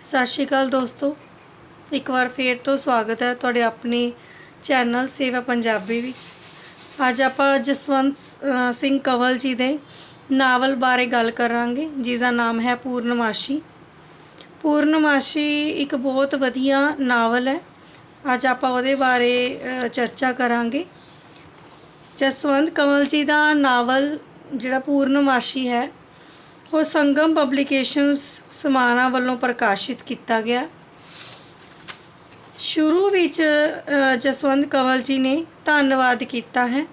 ਸਤਿ ਸ਼੍ਰੀ ਅਕਾਲ ਦੋਸਤੋ। ਇੱਕ ਵਾਰ ਫੇਰ ਤੋਂ ਸਵਾਗਤ ਹੈ ਤੁਹਾਡੇ ਆਪਣੇ ਚੈਨਲ ਸੇਵਾ ਪੰਜਾਬੀ ਵਿੱਚ। ਅੱਜ ਆਪਾਂ ਜਸਵੰਤ ਸਿੰਘ ਕੰਵਲ ਜੀ ਦੇ ਨਾਵਲ ਬਾਰੇ ਗੱਲ ਕਰਾਂਗੇ ਜਿਸ ਦਾ ਨਾਮ ਹੈ ਪੂਰਨਮਾਸ਼ੀ। ਪੂਰਨਮਾਸ਼ੀ ਇੱਕ ਬਹੁਤ ਵਧੀਆ ਨਾਵਲ ਹੈ। ਅੱਜ ਆਪਾਂ ਉਹਦੇ ਬਾਰੇ ਚਰਚਾ ਕਰਾਂਗੇ। ਜਸਵੰਤ ਕੰਵਲ ਜੀ ਦਾ ਨਾਵਲ ਜਿਹੜਾ ਪੂਰਨਮਾਸ਼ੀ ਹੈ ਉਹ ਸੰਗਮ ਪਬਲੀਕੇਸ਼ਨਸ ਸਮਾਣਾ ਵੱਲੋਂ ਪ੍ਰਕਾਸ਼ਿਤ ਕੀਤਾ ਗਿਆ। ਸ਼ੁਰੂ ਵਿੱਚ ਜਸਵੰਤ ਕੰਵਲ ਜੀ ਨੇ ਧੰਨਵਾਦ ਕੀਤਾ ਹੈ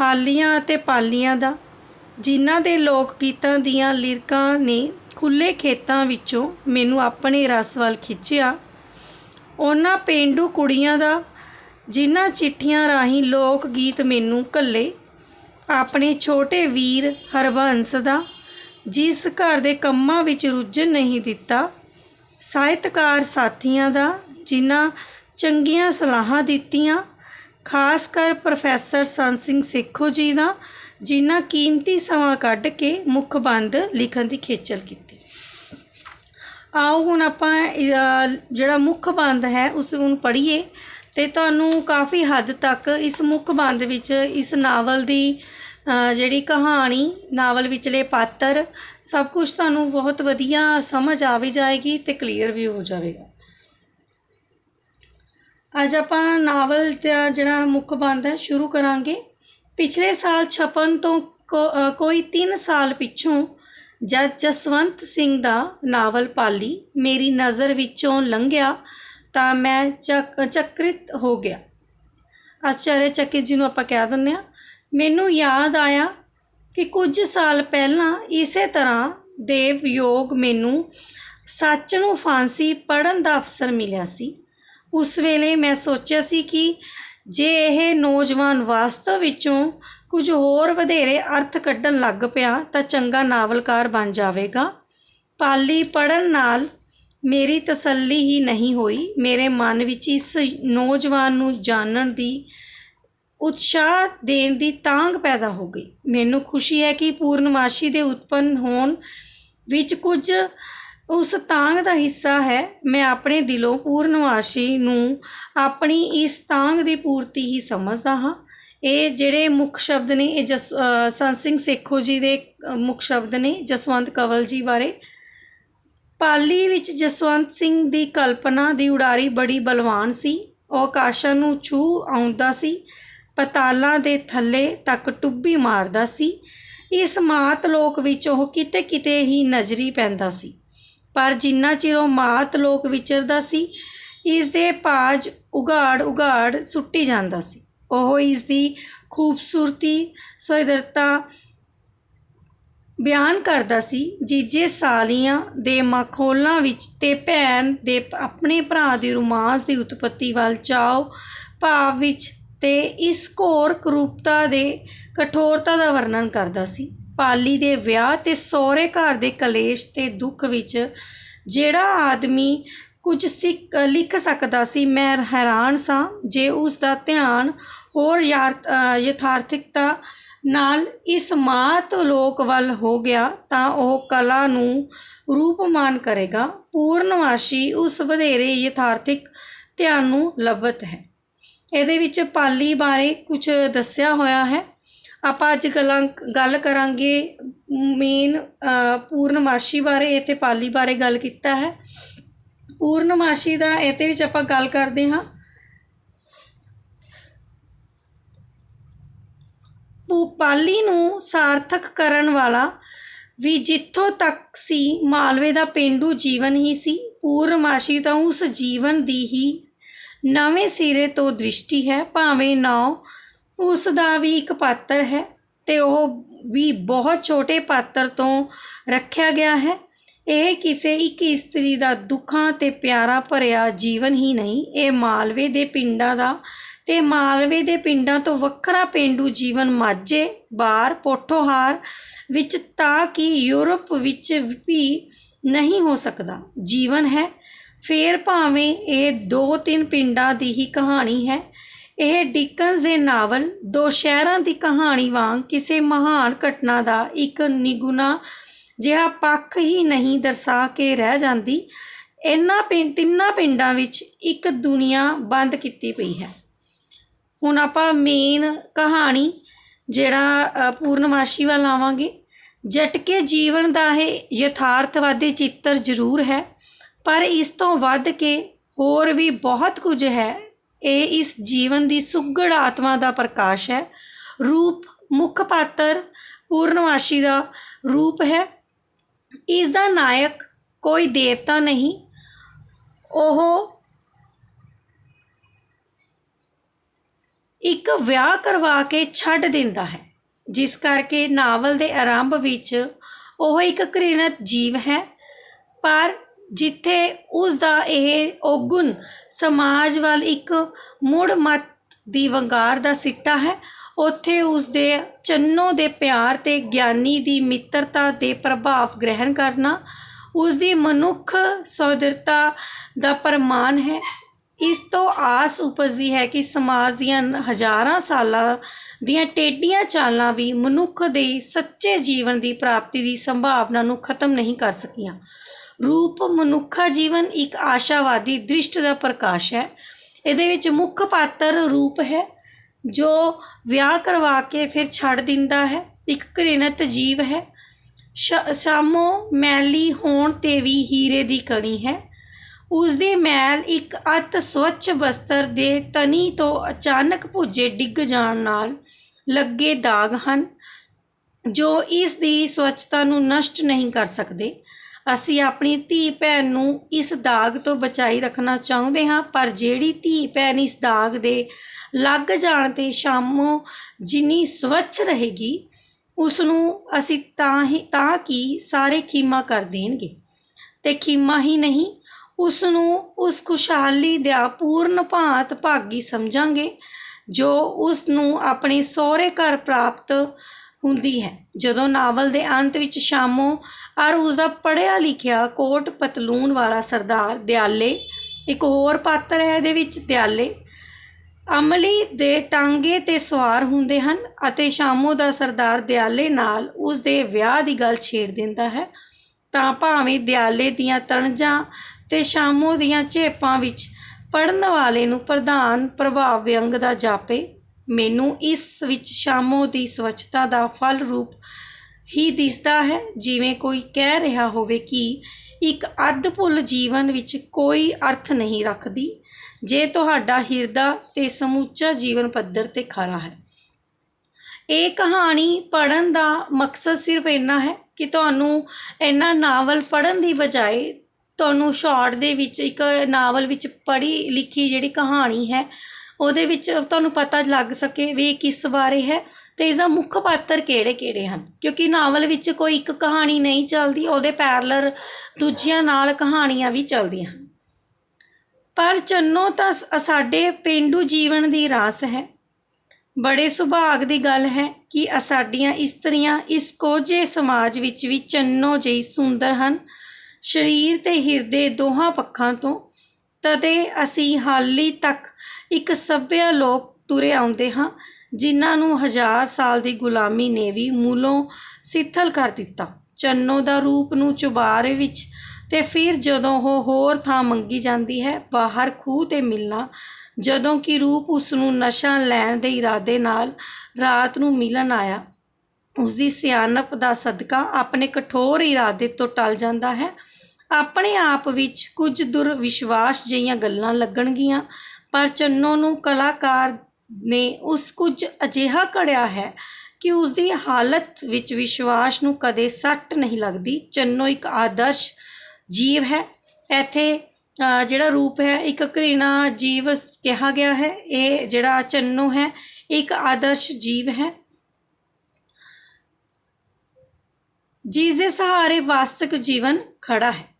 ਹਾਲੀਆਂ ਅਤੇ ਪਾਲੀਆਂ ਦਾ, ਜਿਨ੍ਹਾਂ ਦੇ ਲੋਕ ਗੀਤਾਂ ਦੀਆਂ ਲਿਰਕਾਂ ਨੇ ਖੁੱਲੇ ਖੇਤਾਂ ਵਿੱਚੋਂ ਮੈਨੂੰ ਆਪਣੇ ਰਸ ਵੱਲ ਖਿੱਚਿਆ। ਉਹਨਾਂ ਪੇਂਡੂ ਕੁੜੀਆਂ ਦਾ, ਜਿਨ੍ਹਾਂ ਚਿੱਠੀਆਂ ਰਾਹੀਂ ਲੋਕ ਗੀਤ ਮੈਨੂੰ ਕੱਲੇ ਆਪਣੇ ਛੋਟੇ ਵੀਰ ਹਰਬੰਸ ਦਾ ਜਿਸ ਘਰ ਦੇ ਕੰਮਾਂ ਵਿੱਚ ਰੁੱਝਣ ਨਹੀਂ ਦਿੱਤਾ, ਸਾਹਿਤਕਾਰ ਸਾਥੀਆਂ ਦਾ, ਜਿਨ੍ਹਾਂ ਚੰਗੀਆਂ ਸਲਾਹਾਂ ਦਿੱਤੀਆਂ, ਖਾਸ ਕਰ ਪ੍ਰੋਫੈਸਰ ਸੰਤ ਸਿੰਘ ਸੇਖੋ ਜੀ ਦਾ, ਜਿਨ੍ਹਾਂ ਕੀਮਤੀ ਸਮਾਂ ਕੱਢ ਕੇ ਮੁੱਖ ਬੰਦ ਲਿਖਣ ਦੀ ਖੇਚਲ ਕੀਤੀ। ਆਓ ਹੁਣ ਆਪਾਂ ਜਿਹੜਾ ਮੁੱਖ ਬੰਦ ਹੈ, ਉਸ ਨੂੰ ਪੜ੍ਹੀਏ ਤੇ ਤੁਹਾਨੂੰ ਕਾਫੀ ਹੱਦ ਤੱਕ ਇਸ ਮੁੱਖ ਬੰਦ ਵਿੱਚ, ਇਸ ਨਾਵਲ ਦੀ ਜਿਹੜੀ ਕਹਾਣੀ, ਨਾਵਲ ਵਿਚਲੇ ਪਾਤਰ, ਸਭ ਕੁਝ ਤੁਹਾਨੂੰ ਬਹੁਤ ਵਧੀਆ ਸਮਝ ਆ ਵੀ ਜਾਏਗੀ ਤੇ ਕਲੀਅਰ ਵੀ ਹੋ ਜਾਵੇਗਾ। ਅੱਜ ਆਪਾਂ ਨਾਵਲ ਦਾ ਜਿਹੜਾ ਮੁੱਖ ਬੰਦ ਹੈ, ਸ਼ੁਰੂ ਕਰਾਂਗੇ। ਪਿਛਲੇ ਸਾਲ ਛਪਨ ਤੋਂ ਕੋਈ 3 ਸਾਲ ਪਿੱਛੋਂ ਜਦ ਜਸਵੰਤ ਸਿੰਘ ਦਾ ਨਾਵਲ ਪਾਲੀ, ਮੇਰੀ ਨਜ਼ਰ ਵਿੱਚੋਂ ਲੰਘਿਆ ਤਾਂ ਮੈਂ ਚੱਕ, ਚੱਕਰਿਤ ਹੋ ਗਿਆ। ਆਸ਼ਚਰਯਚਕਿਤ ਜਿਹਨੂੰ ਆਪਾਂ ਕਹਿ ਦਿੰਦੇ ਆ ਮੈਨੂੰ ਯਾਦ ਆਇਆ ਕਿ ਕੁਝ ਸਾਲ ਪਹਿਲਾਂ ਇਸੇ ਤਰ੍ਹਾਂ ਦੇ ਯੋਗ ਮੈਨੂੰ ਸੱਚ ਨੂੰ ਫਾਂਸੀ ਪੜਨ ਦਾ ਅਵਸਰ ਮਿਲਿਆ ਸੀ। ਉਸ ਵੇਲੇ ਮੈਂ ਸੋਚਿਆ ਸੀ ਕਿ ਜੇ ਇਹ ਨੌਜਵਾਨ ਵਾਸਤਵ ਵਿੱਚੋਂ ਕੁਝ ਹੋਰ ਵਧੇਰੇ ਅਰਥ ਕੱਢਣ ਲੱਗ ਪਿਆ ਤਾਂ ਚੰਗਾ ਨਾਵਲਕਾਰ ਬਣ ਜਾਵੇਗਾ। ਪਾਲੀ ਪੜਨ ਨਾਲ ਮੇਰੀ ਤਸੱਲੀ ਹੀ ਨਹੀਂ ਹੋਈ। ਮੇਰੇ ਮਨ ਵਿੱਚ ਇਸ ਨੌਜਵਾਨ ਨੂੰ ਜਾਣਨ ਦੀ ਉਤਸ਼ਾਹ ਦੇਣ ਦੀ ਤਾਂਗ ਪੈਦਾ ਹੋ ਗਈ। ਮੈਨੂੰ ਖੁਸ਼ੀ ਹੈ ਕਿ ਪੂਰਨਮਾਸ਼ੀ ਦੇ ਉਤਪੰਨ ਹੋਣ ਵਿੱਚ ਕੁਝ ਉਸ ਤਾਂਗ ਦਾ ਹਿੱਸਾ ਹੈ। ਮੈਂ ਆਪਣੇ ਦਿਲੋਂ ਪੂਰਨਮਾਸ਼ੀ ਨੂੰ ਆਪਣੀ ਇਸ ਤਾਂਗ ਦੀ ਪੂਰਤੀ ਹੀ ਸਮਝਦਾ ਹਾਂ। ਇਹ ਜਿਹੜੇ ਮੁੱਖ ਸ਼ਬਦ ਨੇ, ਇਹ ਜਸ ਸੰਤ ਸਿੰਘ ਸੇਖੋ ਜੀ ਦੇ ਮੁੱਖ ਸ਼ਬਦ ਨੇ ਜਸਵੰਤ ਕੰਵਲ ਜੀ ਬਾਰੇ। ਪਾਲੀ ਵਿੱਚ ਜਸਵੰਤ ਸਿੰਘ ਦੀ ਕਲਪਨਾ ਦੀ ਉਡਾਰੀ ਬੜੀ ਬਲਵਾਨ ਸੀ। ਉਹ ਆਕਾਸ਼ਾਂ ਨੂੰ ਛੂ ਆਉਂਦਾ ਸੀ। ਪਤਾਲਾਂ ਦੇ ਥੱਲੇ ਤੱਕ ਟੁੱਬੀ ਮਾਰਦਾ ਸੀ। ਇਸ ਮਾਤ ਲੋਕ ਵਿੱਚ ਉਹ ਕਿਤੇ ਕਿਤੇ ਹੀ ਨਜ਼ਰੀ ਪੈਂਦਾ ਸੀ। ਪਰ ਜਿੰਨਾ ਚਿਰ ਉਹ ਮਾਤ ਲੋਕ ਵਿਚਰਦਾ ਸੀ ਇਸ ਦੇ ਪਾਜ ਉਗਾੜ ਉਗਾੜ ਸੁੱਟੀ ਜਾਂਦਾ ਸੀ। ਉਹ ਇਸ ਦੀ ਖੂਬਸੂਰਤੀ ਸੁੰਦਰਤਾ ਬਿਆਨ ਕਰਦਾ ਸੀ, ਜੀਜੇ ਸਾਲੀਆਂ ਦੇ ਮਖੌਲਾਂ ਵਿੱਚ ਤੇ ਭੈਣ ਦੇ ਆਪਣੇ ਭਰਾ ਦੀ ਰੋਮਾਂਸ ਦੀ ਉਤਪਤੀ ਵੱਲ ਚਾਓ ਭਾਵ ਵਿੱਚ ਤੇ ਇਸ ਘੋਰ ਕਰੂਪਤਾ ਦੇ ਕਠੋਰਤਾ ਦਾ ਵਰਣਨ ਕਰਦਾ ਸੀ। ਪਾਲੀ ਦੇ ਵਿਆਹ ਤੇ ਸਹੁਰੇ ਘਰ ਦੇ ਕਲੇਸ਼ ਤੇ ਦੁੱਖ ਵਿੱਚ ਜਿਹੜਾ ਆਦਮੀ ਕੁਝ ਸਿੱਖ, ਲਿਖ ਸਕਦਾ ਸੀ, ਮੈਂ ਹੈਰਾਨ ਸਾਂ ਜੇ ਉਸ ਦਾ ਧਿਆਨ ਹੋਰ ਯਾਰ- ਯਥਾਰਥਿਕਤਾ ਨਾਲ ਇਸ ਮਾਤ ਲੋਕ ਵੱਲ ਹੋ ਗਿਆ ਤਾਂ ਉਹ ਕਲਾ ਨੂੰ ਰੂਪਮਾਨ ਕਰੇਗਾ। ਪੂਰਨਵਾਸ਼ੀ ਉਸ ਵਧੇਰੇ ਯਥਾਰਥਿਕ ਧਿਆਨ ਨੂੰ ਲੱਭਤ ਹੈ। ਇਹਦੇ ਵਿੱਚ ਪਾਲੀ ਬਾਰੇ ਕੁਝ ਦੱਸਿਆ ਹੋਇਆ ਹੈ। ਆਪਾਂ ਅੱਜ ਗੱਲਾਂ ਗੱਲ ਕਰਾਂਗੇ ਮੇਨ ਪੂਰਨਮਾਸ਼ੀ ਬਾਰੇ ਅਤੇ ਪਾਲੀ ਬਾਰੇ ਗੱਲ ਕੀਤਾ ਹੈ। ਪੂਰਨਮਾਸ਼ੀ ਦਾ ਇਹਦੇ ਵਿੱਚ ਆਪਾਂ ਗੱਲ ਕਰਦੇ ਹਾਂ। ਪੂ- ਪਾਲੀ ਨੂੰ ਸਾਰਥਕ ਕਰਨ ਵਾਲਾ ਵੀ ਜਿੱਥੋਂ ਤੱਕ ਸੀ, ਮਾਲਵੇ ਦਾ ਪਿੰਡੂ ਜੀਵਨ ਹੀ ਸੀ। ਪੂਰਨਮਾਸ਼ੀ ਤਾਂ ਉਸ ਜੀਵਨ ਦੀ ਹੀ ਨਵੇਂ ਸਿਰੇ ਤੋਂ ਦ੍ਰਿਸ਼ਟੀ ਹੈ, ਭਾਵੇਂ ਨੌ ਉਸ ਦਾ ਵੀ ਇੱਕ ਪਾਤਰ ਹੈ ਤੇ ਉਹ ਵੀ ਬਹੁਤ ਛੋਟੇ ਪਾਤਰ ਤੋਂ ਰੱਖਿਆ ਗਿਆ ਹੈ। ਇਹ ਕਿਸੇ ਇੱਕ ਇਸਤਰੀ ਦਾ ਦੁੱਖਾਂ ਤੇ ਪਿਆਰਾ ਭਰਿਆ ਜੀਵਨ ਹੀ ਨਹੀਂ, ਇਹ ਮਾਲਵੇ ਦੇ ਪਿੰਡਾਂ ਦਾ ਤੇ ਮਾਲਵੇ ਦੇ ਪਿੰਡਾਂ ਤੋਂ ਵੱਖਰਾ ਪਿੰਡੂ ਜੀਵਨ ਮਾਝੇ, ਬਾਰ, ਪੋਠੋਹਾਰ ਵਿੱਚ ਤਾਂ ਕਿ ਯੂਰਪ ਵਿੱਚ ਵੀ ਨਹੀਂ ਹੋ ਸਕਦਾ। ਜੀਵਨ ਹੈ ਫਿਰ ਭਾਵੇਂ ਇਹ ਦੋ ਤਿੰਨ ਪਿੰਡਾਂ ਦੀ ਹੀ ਕਹਾਣੀ ਹੈ, ਇਹ ਡਿਕਨਸ ਦੇ ਨਾਵਲ ਦੋ ਸ਼ਹਿਰਾਂ ਦੀ ਕਹਾਣੀ ਵਾਂਗ ਕਿਸੇ ਮਹਾਨ ਘਟਨਾ ਦਾ ਇੱਕ ਨਿਗੁਣਾ ਜਿਹਾ ਪੱਖ ਹੀ ਨਹੀਂ ਦਰਸਾ ਕੇ ਰਹਿ ਜਾਂਦੀ, ਇਹਨਾਂ ਪਿੰਡ ਤਿੰਨਾਂ ਪਿੰਡਾਂ ਵਿੱਚ ਇੱਕ ਦੁਨੀਆ ਬੰਦ ਕੀਤੀ ਪਈ ਹੈ। ਹੁਣ ਆਪਾਂ ਮੇਨ ਕਹਾਣੀ ਜਿਹੜਾ ਪੂਰਨਮਾਸ਼ੀ ਵੱਲ ਆਵਾਂਗੇ। ਜਟਕੇ ਜੀਵਨ ਦਾ ਇਹ ਯਥਾਰਥਵਾਦੀ ਚਿੱਤਰ ਜ਼ਰੂਰ ਹੈ। ਪਰ ਇਸ ਤੋਂ ਵੱਧ ਕੇ ਹੋਰ ਵੀ ਬਹੁਤ ਕੁਝ ਹੈ। ਇਹ ਇਸ ਜੀਵਨ ਦੀ ਸੁਘੜ ਆਤਮਾ ਦਾ ਪ੍ਰਕਾਸ਼ ਹੈ। ਰੂਪ ਮੁੱਖ ਪਾਤਰ ਪੂਰਨਵਾਸ਼ੀ ਦਾ ਰੂਪ ਹੈ। ਇਸ ਦਾ ਨਾਇਕ ਕੋਈ ਦੇਵਤਾ ਨਹੀਂ। ਉਹ ਇੱਕ ਵਿਆਹ ਕਰਵਾ ਕੇ ਛੱਡ ਦਿੰਦਾ ਹੈ। ਜਿਸ ਕਰਕੇ ਨਾਵਲ ਦੇ ਆਰੰਭ ਵਿੱਚ ਉਹ ਇੱਕ ਘ੍ਰਿਣਤ ਜੀਵ ਹੈ। ਪਰ ਜਿੱਥੇ ਉਸ ਦਾ ਇਹ ਔਗੁਣ ਸਮਾਜ ਵੱਲ ਇੱਕ ਮੁੜ ਮਤ ਦੀ ਵੰਗਾਰ ਦਾ ਸਿੱਟਾ ਹੈ, ਉੱਥੇ ਉਸ ਦੇ ਚੰਨੋ ਦੇ ਪਿਆਰ ਤੇ ਗਿਆਨੀ ਦੀ ਮਿੱਤਰਤਾ ਦੇ ਪ੍ਰਭਾਵ ਗ੍ਰਹਿਣ ਕਰਨਾ ਉਸ ਦੀ ਮਨੁੱਖ ਸੋਦਰਤਾ ਦਾ ਪ੍ਰਮਾਣ ਹੈ। ਇਸ ਤੋਂ ਆਸ ਉਪਜਦੀ ਹੈ ਕਿ ਸਮਾਜ ਦੀਆਂ ਹਜ਼ਾਰਾਂ ਸਾਲਾਂ ਦੀਆਂ ਟੇਡੀਆਂ ਚਾਲਾਂ ਵੀ ਮਨੁੱਖ ਦੇ ਸੱਚੇ ਜੀਵਨ ਦੀ ਪ੍ਰਾਪਤੀ ਦੀ ਸੰਭਾਵਨਾ ਨੂੰ ਖਤਮ ਨਹੀਂ ਕਰ ਸਕੀਆਂ। ਰੂਪ ਮਨੁੱਖਾ ਜੀਵਨ ਇੱਕ ਆਸ਼ਾਵਾਦੀ, ਦ੍ਰਿਸ਼ਟ ਦਾ ਪ੍ਰਕਾਸ਼ ਹੈ। ਇਹਦੇ ਵਿੱਚ ਮੁੱਖ ਪਾਤਰ ਰੂਪ ਹੈ, ਜੋ ਵਿਆਹ ਕਰਵਾ ਕੇ ਫਿਰ ਛੱਡ ਦਿੰਦਾ ਹੈ। ਇੱਕ ਘ੍ਰਿਣਤ ਜੀਵ ਹੈ। ਸ਼ਾਮੋ ਮੈਲੀ ਹੋਣ ਤੇ ਵੀ ਹੀਰੇ ਦੀ ਕਣੀ ਹੈ। ਉਸ ਦੀ ਮੈਲ ਇੱਕ ਅਤ ਸਵੱਛ ਬਸਤਰ ਦੇ ਤਨੀ ਤੋਂ ਅਚਾਨਕ ਭੁੱਜੇ ਡਿੱਗ ਜਾਣ ਨਾਲ ਲੱਗੇ ਦਾਗ ਹਨ, ਜੋ ਇਸ ਦੀ ਸਵੱਛਤਾ ਨੂੰ ਨਸ਼ਟ ਨਹੀਂ ਕਰ ਸਕਦੇ। ਅਸੀਂ ਆਪਣੀ ਧੀ ਭੈਣ ਨੂੰ ਇਸ ਦਾਗ ਤੋਂ ਬਚਾਈ ਰੱਖਣਾ ਚਾਹੁੰਦੇ ਹਾਂ, ਪਰ ਜਿਹੜੀ ਧੀ ਭੈਣ ਇਸ ਦਾਗ ਦੇ ਲੱਗ ਜਾਣ ਤੇ ਸ਼ਾਮੋ ਜਿੰਨੀ ਸਵੱਛ ਰਹੇਗੀ ਉਸ ਨੂੰ ਅਸੀਂ ਤਾਂ ਹੀ, ਤਾਂ ਕਿ ਸਾਰੇ ਖੀਮਾ ਕਰ ਦੇਣਗੇ। ਤੇ ਖੀਮਾ ਹੀ ਨਹੀਂ ਉਸ ਨੂੰ ਉਸ ਖੁਸ਼ਹਾਲੀ ਦਾ ਪੂਰਨ ਭਾਂਤ ਭਾਗੀ ਸਮਝਾਂਗੇ, ਜੋ ਉਸ ਨੂੰ ਆਪਣੇ ਸਹੁਰੇ ਘਰ ਪ੍ਰਾਪਤ ਹੁੰਦੀ ਹੈ। ਜਦੋਂ ਨਾਵਲ ਦੇ ਅੰਤ ਵਿੱਚ ਸ਼ਾਮੋ ਔਰ ਉਸ ਦਾ ਪੜ੍ਹਿਆ ਲਿਖਿਆ ਕੋਟ ਪਤਲੂਨ ਵਾਲਾ ਸਰਦਾਰ ਦਿਆਲੇ, ਇੱਕ ਹੋਰ ਪਾਤਰ ਹੈ ਇਹਦੇ ਵਿੱਚ ਦਿਆਲੇ, ਅਮਲੀ ਦੇ ਟਾਂਗੇ ਤੇ ਸਵਾਰ ਹੁੰਦੇ ਹਨ ਅਤੇ ਸ਼ਾਮੋ ਦਾ ਸਰਦਾਰ ਦਿਆਲੇ ਨਾਲ ਉਸ ਦੇ ਵਿਆਹ ਦੀ ਗੱਲ ਛੇੜ ਦਿੰਦਾ ਹੈ। ਤਾਂ ਭਾਵੇਂ ਦਿਆਲੇ ਦੀਆਂ ਤਣਜਾਂ ਤੇ ਸ਼ਾਮੋ ਦੀਆਂ ਝੇਪਾਂ ਵਿੱਚ ਪੜਨ ਵਾਲੇ ਨੂੰ ਪ੍ਰਧਾਨ ਪ੍ਰਭਾਵ ਵਿਅੰਗ ਦਾ ਜਾਪੇ ਮੈਨੂੰ ਇਸ ਵਿੱਚ ਸ਼ਾਮੋ ਦੀ ਸਵੱਛਤਾ ਦਾ ਫਲ ਰੂਪ ਹੀ ਦਿਸਦਾ ਹੈ। ਜਿਵੇਂ ਕੋਈ ਕਹਿ ਰਿਹਾ ਹੋਵੇ ਕਿ ਇੱਕ ਅੱਧ-ਭੁੱਲ ਜੀਵਨ ਵਿੱਚ ਕੋਈ ਅਰਥ ਨਹੀਂ ਰੱਖਦੀ, ਜੇ ਤੁਹਾਡਾ ਹਿਰਦਾ ਤੇ ਸਮੁੱਚਾ ਜੀਵਨ ਪੱਧਰ ਤੇ ਖਰਾ ਹੈ। ਇਹ ਕਹਾਣੀ ਪੜਨ ਦਾ ਮਕਸਦ ਸਿਰਫ ਇੰਨਾ ਹੈ ਕਿ ਤੁਹਾਨੂੰ ਇੰਨਾ ਨਾਵਲ ਪੜਨ ਦੀ ਬਜਾਏ ਤੁਹਾਨੂੰ ਸ਼ਾਰਟ ਦੇ ਵਿੱਚ ਇੱਕ ਨਾਵਲ ਵਿੱਚ ਪੜ੍ਹੀ ਲਿਖੀ ਜਿਹੜੀ ਕਹਾਣੀ ਹੈ ਉਹਦੇ ਵਿੱਚ ਤੁਹਾਨੂੰ ਪਤਾ ਲੱਗ ਸਕੇ ਵੀ ਇਹ ਕਿਸ ਬਾਰੇ ਹੈ ਤੇ ਇਸ ਦਾ ਮੁੱਖ ਪਾਤਰ ਕਿਹੜੇ-ਕਿਹੜੇ ਹਨ। ਕਿਉਂਕਿ ਨਾਵਲ ਵਿੱਚ ਕੋਈ ਇੱਕ ਕਹਾਣੀ ਨਹੀਂ ਚੱਲਦੀ, ਉਹਦੇ ਪੈਰਲਰ ਦੂਜਿਆਂ ਨਾਲ ਕਹਾਣੀਆਂ ਵੀ ਚੱਲਦੀਆਂ ਹਨ। ਪਰ ਚੰਨੋ ਤਾਂ ਸ- ਸਾਡੇ ਪਿੰਡੂ ਜੀਵਨ ਦੀ ਰਾਸ ਹੈ। ਬੜੇ ਸੁਭਾਗ ਦੀ ਗੱਲ ਹੈ ਕਿ ਸਾਡੀਆਂ ਇਸਤਰੀਆਂ ਇਸ ਕੋਝੇ ਸਮਾਜ ਵਿੱਚ ਵੀ ਚੰਨੋ ਜਿਹੀ ਸੁੰਦਰ ਹਨ। ਸਰੀਰ ਤੇ ਹਿਰਦੇ ਦੋਹਾਂ ਪੱਖਾਂ ਤੋਂ, ਤਦੇ ਅਸੀਂ ਹਾਲੀ ਤੱਕ ਇੱਕ ਸੱਭਿਆ ਲੋਕ ਤੁਰੇ ਆਉਂਦੇ ਹਾਂ, ਜਿਨ੍ਹਾਂ ਨੂੰ ਹਜ਼ਾਰ ਸਾਲ ਦੀ ਗੁਲਾਮੀ ਨੇ ਵੀ ਮੂਲੋਂ ਸਿੱਥਲ ਕਰ ਦਿੱਤਾ। ਚੰਨੋ ਦਾ ਰੂਪ ਨੂੰ ਚੁਬਾਰੇ ਵਿੱਚ ਤੇ ਫਿਰ ਜਦੋਂ ਉਹ ਹੋਰ ਥਾਂ ਮੰਗੀ ਜਾਂਦੀ ਹੈ, ਬਾਹਰ ਖੂਹ ਤੇ ਮਿਲਣਾ, ਜਦੋਂ ਕਿ ਰੂਪ ਉਸ ਨੂੰ ਨਸ਼ਾ ਲੈਣ ਦੇ ਇਰਾਦੇ ਨਾਲ ਰਾਤ ਨੂੰ ਮਿਲਣ ਆਇਆ ਉਸ ਦੀ ਸਿਆਣਪ ਦਾ ਸਦਕਾ ਆਪਣੇ ਕਠੋਰ ਇਰਾਦੇ ਤੋਂ ਟਲ ਜਾਂਦਾ ਹੈ। ਆਪਣੇ ਆਪ ਵਿੱਚ ਕੁਝ ਦੁਰਵਿਸ਼ਵਾਸ ਜਿਹੀਆਂ ਗੱਲਾਂ ਲੱਗਣਗੀਆਂ ਪਰ ਚੰਨੋ ਨੂੰ ਕਲਾਕਾਰ ਨੇ ਉਸ ਕੁਝ ਅਜਿਹਾ ਘੜਿਆ ਹੈ ਕਿ ਉਸ ਦੀ ਹਾਲਤ ਵਿੱਚ ਵਿਸ਼ਵਾਸ ਨੂੰ ਕਦੇ ਸੱਟ ਨਹੀਂ ਲੱਗਦੀ। ਚੰਨੋ ਇੱਕ ਆਦਰਸ਼ ਜੀਵ ਹੈ। ਇੱਥੇ ਜਿਹੜਾ ਰੂਪ ਹੈ, ਇੱਕ ਘ੍ਰਿਣਾ ਜੀਵ ਕਿਹਾ ਗਿਆ ਹੈ। ਇਹ ਜਿਹੜਾ ਚੰਨੋ ਹੈ, ਇੱਕ ਆਦਰਸ਼ ਜੀਵ ਹੈ। ਜਿਸ ਦੇ ਸਹਾਰੇ ਵਾਸਤਵਿਕ ਜੀਵਨ ਖੜਾ ਹੈ।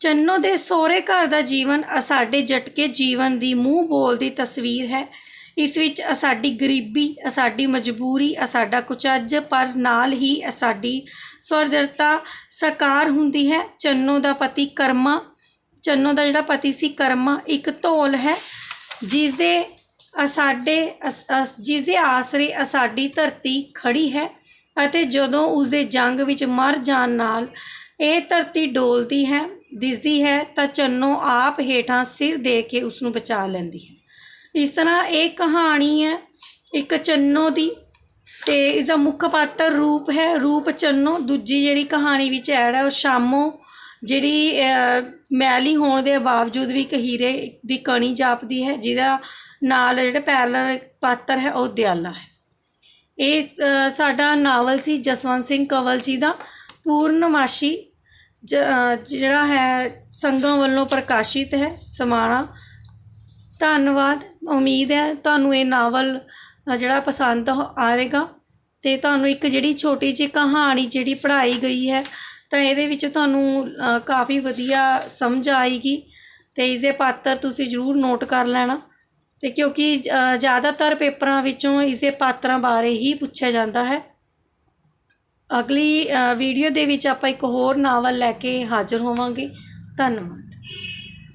ਚੰਨੋ ਦੇ ਸਹੁਰੇ ਘਰ ਦਾ ਜੀਵਨ ਅ ਸਾਡੇ ਜਟਕੇ ਜੀਵਨ ਦੀ ਮੂੰਹ ਬੋਲਦੀ ਤਸਵੀਰ ਹੈ। ਇਸ ਵਿੱਚ ਅ ਸਾਡੀ ਗਰੀਬੀ ਅ ਸਾਡੀ ਮਜਬੂਰੀ ਸਾਡਾ ਕੁਚੱਜ, ਪਰ ਨਾਲ ਹੀ ਅ ਸਾਡੀ ਸਵਰਦਰਤਾ ਸਾਕਾਰ ਹੁੰਦੀ ਹੈ। ਚੰਨੋ ਦਾ ਪਤੀ ਕਰਮਾ, ਚੰਨੋ ਦਾ ਜਿਹੜਾ ਪਤੀ ਸੀ ਕਰਮਾ, ਇੱਕ ਧੌਲ ਹੈ ਜਿਸ ਦੇ ਸਾਡੇ ਅਸ- ਅਸ- ਜਿਸ ਦੇ ਆਸਰੇ ਅ ਸਾਡੀ ਧਰਤੀ ਖੜੀ ਹੈ ਅਤੇ ਜਦੋਂ ਉਸ ਦੇ ਜੰਗ ਵਿੱਚ ਮਰ ਜਾਣ ਨਾਲ ਇਹ ਧਰਤੀ ਡੋਲਦੀ ਹੈ ਦਿਸਦੀ ਹੈ ਤਾਂ ਚੰਨੋ ਆਪ ਹੇਠਾਂ ਸਿਰ ਦੇ ਕੇ ਉਸ ਨੂੰ ਬਚਾ ਲੈਂਦੀ ਹੈ। ਇਸ ਤਰ੍ਹਾਂ ਇਹ ਕਹਾਣੀ ਹੈ ਇੱਕ ਚੰਨੋ ਦੀ ਤੇ ਇਸ ਦਾ ਮੁੱਖ ਪਾਤਰ ਰੂਪ ਹੈ। ਰੂਪ ਚੰਨੋ, ਦੂਜੀ ਜਿਹੜੀ ਕਹਾਣੀ ਵਿੱਚ ਐਡ ਹੈ ਉਹ ਸ਼ਾਮੋ, ਜਿਹੜੀ ਮੈਲੀ ਹੋਣ ਦੇ ਬਾਵਜੂਦ ਵੀ ਇੱਕ ਹੀਰੇ ਦੀ ਕਣੀ ਜਾਪਦੀ ਹੈ, ਜਿਹਦਾ ਨਾਲ ਜਿਹੜਾ ਪੈਰਲਰ ਪਾਤਰ ਹੈ ਉਹ ਦਿਆਲਾ ਹੈ। ਇਹ ਸਾਡਾ ਨਾਵਲ ਸੀ ਜਸਵੰਤ ਸਿੰਘ ਕੰਵਲ ਜੀ ਦਾ। ਪੂਰਨਮਾਸ਼ੀ ਜਿਹੜਾ ਹੈ ਸੰਗਮ ਵੱਲੋਂ ਪ੍ਰਕਾਸ਼ਿਤ ਹੈ ਸਮਾਣਾ। ਧੰਨਵਾਦ। ਉਮੀਦ ਹੈ ਤੁਹਾਨੂੰ ਇਹ ਨਾਵਲ ਜਿਹੜਾ ਪਸੰਦ ਹੋ- ਆਵੇਗਾ। ਤੇ ਤੁਹਾਨੂੰ ਇੱਕ ਜਿਹੜੀ ਛੋਟੀ ਜਿਹੀ ਕਹਾਣੀ ਜਿਹੜੀ ਪੜ੍ਹਾਈ ਗਈ ਹੈ, ਤਾਂ ਇਹਦੇ ਵਿੱਚ ਤੁਹਾਨੂੰ ਕਾਫੀ ਵਧੀਆ ਸਮਝ ਆਏਗੀ। ਤੇ ਇਸ ਦੇ ਪਾਤਰ ਤੁਸੀਂ ਜ਼ਰੂਰ ਨੋਟ ਕਰ ਲੈਣਾ। ਤੇ ਕਿਉਂਕਿ ਜ਼ਿਆਦਾਤਰ ਪੇਪਰਾਂ ਵਿੱਚੋਂ ਇਸ ਦੇ ਪਾਤਰਾਂ ਬਾਰੇ ਹੀ ਪੁੱਛਿਆ ਜਾਂਦਾ ਹੈ। ਅਗਲੀ ਵੀਡੀਓ ਦੇ ਵਿੱਚ ਆਪਾਂ ਇੱਕ ਹੋਰ ਨਾਵਲ ਲੈ ਕੇ ਹਾਜ਼ਰ ਹੋਵਾਂਗੇ। ਧੰਨਵਾਦ।